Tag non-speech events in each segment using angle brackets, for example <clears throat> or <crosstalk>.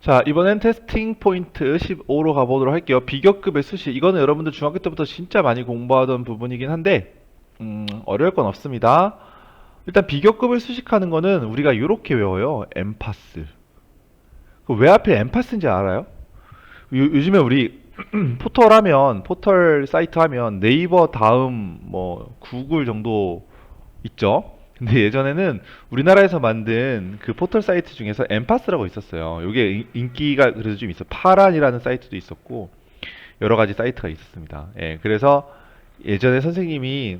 자, 이번엔 테스팅 포인트 15로 가보도록 할게요. 비교급의 수식. 이거는 여러분들 중학교 때부터 진짜 많이 공부하던 부분이긴 한데, 음, 어려울 건 없습니다. 일단 비교급을 수식하는 거는 우리가 이렇게 외워요. 엠파스. 그왜 하필 엠파스인지 알아요? 요, 요 즘에 우리 <clears throat> 포털 하면, 포털 사이트 하면 네이버 다음 뭐 구글 정도 있죠? 근데 예전에는 우리나라에서 만든 그 포털 사이트 중에서 엠파스라고 있었어요. 이게 인- 인기가 그래도 좀 있어. 파란이라는 사이트도 있었고 여러 가지 사이트가 있었습니다. 예, 그래서 예전에 선생님이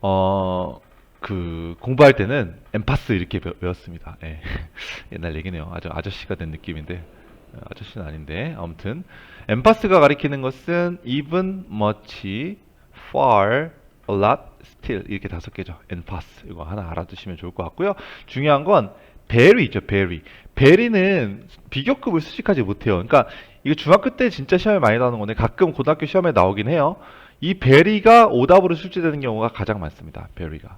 어, 그 공부할 때는 엠파스 이렇게 배웠- 외웠습니다. 예. <laughs> 옛날 얘기네요. 아주 아저씨가 된 느낌인데 어, 아저씨는 아닌데 아무튼 엠파스가 가리키는 것은 even, much, far, a lot, still 이렇게 다섯 개죠. 엠파스 이거 하나 알아두시면 좋을 것 같고요. 중요한 건 very 있죠. very. very는 비교급을 수식하지 못해요. 그러니까 이거 중학교 때 진짜 시험에 많이 나오는 건데 가끔 고등학교 시험에 나오긴 해요. 이 very가 오답으로 출제되는 경우가 가장 많습니다. very가.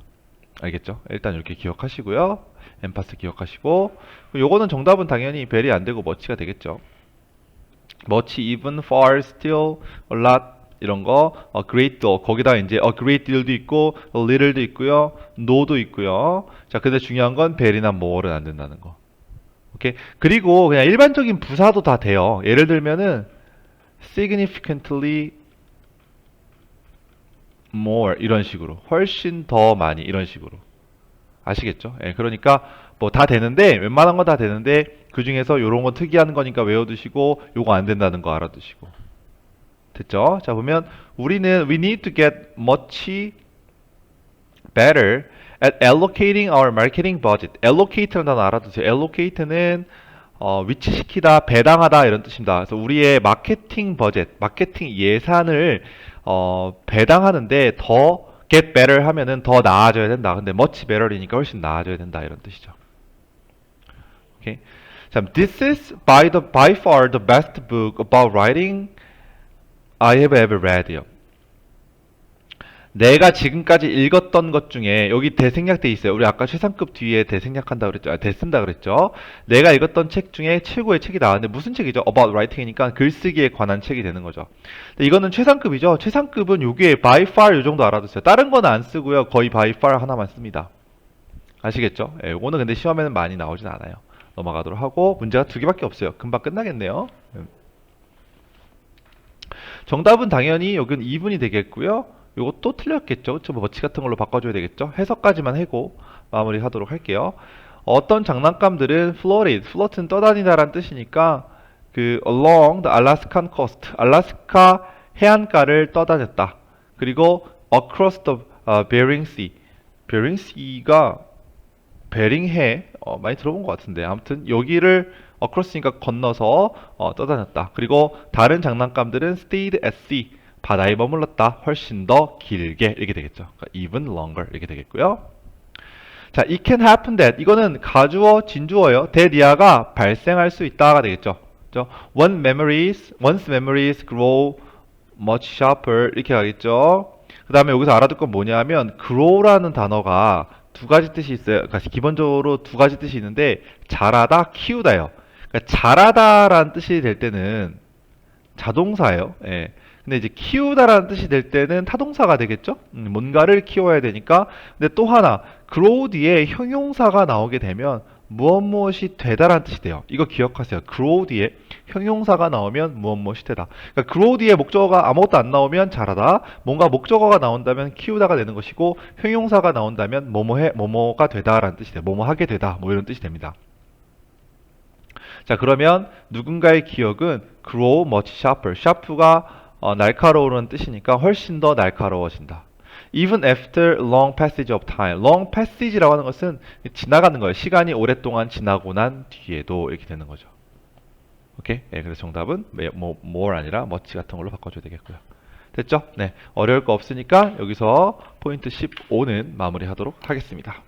알겠죠? 일단 이렇게 기억하시고요. 엠파스 기억하시고 요거는 정답은 당연히 very 안 되고 much가 되겠죠. much, even, far, still, a lot 이런 거, a great deal 거기다 이제 a great deal도 있고, a little도 있고요, no도 있고요. 자, 근데 중요한 건 very나 more는 안 된다는 거. 오케이. 그리고 그냥 일반적인 부사도 다 돼요. 예를 들면은 significantly more 이런 식으로 훨씬 더 많이 이런 식으로 아시겠죠? 예, 그러니까 뭐 다 되는데 웬만한 건 다 되는데 그 중에서 요런 거 특이한 거니까 외워두시고 요거 안 된다는 거 알아두시고 됐죠? 자 보면 우리는 we need to get much better at allocating our marketing budget. allocate라는 단어 알아두세요. allocate는 어, 위치시키다, 배당하다 이런 뜻입니다. 그래서 우리의 마케팅 버젯, 마케팅 예산을 어, 배당하는데 더 get better 하면은 더 나아져야 된다. 근데 much better이니까 훨씬 나아져야 된다 이런 뜻이죠. 오케이. 자, this is by the by far the best book about writing I have ever read요. 내가 지금까지 읽었던 것 중에 여기 대생략돼 있어요. 우리 아까 최상급 뒤에 대생략한다 그랬죠. 아, 대쓴다 그랬죠. 내가 읽었던 책 중에 최고의 책이 나왔는데 무슨 책이죠? About writing이니까 글쓰기에 관한 책이 되는 거죠. 이거는 최상급이죠. 최상급은 요게 by far 요 정도 알아두세요. 다른 거는 안 쓰고요. 거의 by far 하나만 씁니다. 아시겠죠? 예, 요거는 근데 시험에는 많이 나오진 않아요. 넘어가도록 하고 문제가 두 개밖에 없어요. 금방 끝나겠네요. 음. 정답은 당연히 여기는 2분이 되겠고요. 요것도 틀렸겠죠. 그쵸? 뭐 머치 같은 걸로 바꿔줘야 되겠죠. 해석까지만 하고 마무리 하도록 할게요. 어떤 장난감들은 floated, float는 떠다니다라는 뜻이니까 그 along the Alaskan coast, 알라스카 해안가를 떠다녔다. 그리고 across the uh, Bering Sea, Bering Sea가 베링해 어, 많이 들어본 것 같은데 아무튼 여기를 across니까 건너서 어, 떠다녔다. 그리고 다른 장난감들은 stayed at sea 바다에 머물렀다. 훨씬 더 길게 이렇게 되겠죠. 그러니까 even longer 이렇게 되겠고요. 자, it can happen that 이거는 가주어 진주어예요. that이야가 발생할 수 있다가 되겠죠. 그죠? One memories, once memories grow much sharper 이렇게 가겠죠. 그 다음에 여기서 알아둘 건 뭐냐면 grow라는 단어가 두 가지 뜻이 있어요. 그러니까 기본적으로 두 가지 뜻이 있는데 자라다, 키우다요. 그러니까 자라다라는 뜻이 될 때는 자동사예요. 예. 근데 이제 키우다라는 뜻이 될 때는 타동사가 되겠죠? 음, 뭔가를 키워야 되니까. 근데 또 하나, grow 뒤에 형용사가 나오게 되면 무엇 무엇이 되다라는 뜻이 돼요. 이거 기억하세요. grow 뒤에 형용사가 나오면 무엇 무엇이 되다. 그러니까 grow 뒤에 목적어가 아무것도 안 나오면 자라다. 뭔가 목적어가 나온다면 키우다가 되는 것이고 형용사가 나온다면 뭐뭐해 뭐뭐가 되다라는 뜻이 돼요. 뭐뭐 하게 되다. 뭐 이런 뜻이 됩니다. 자, 그러면 누군가의 기억은 grow much sharper. sharp가 어, 날카로우는 뜻이니까 훨씬 더 날카로워진다. Even after long passage of time. long passage라고 하는 것은 지나가는 거예요. 시간이 오랫동안 지나고 난 뒤에도 이렇게 되는 거죠. 오케이? 예, 그래서 정답은 뭐 more 아니라 much 같은 걸로 바꿔줘야 되겠고요. 됐죠? 네. 어려울 거 없으니까 여기서 포인트 15는 마무리하도록 하겠습니다.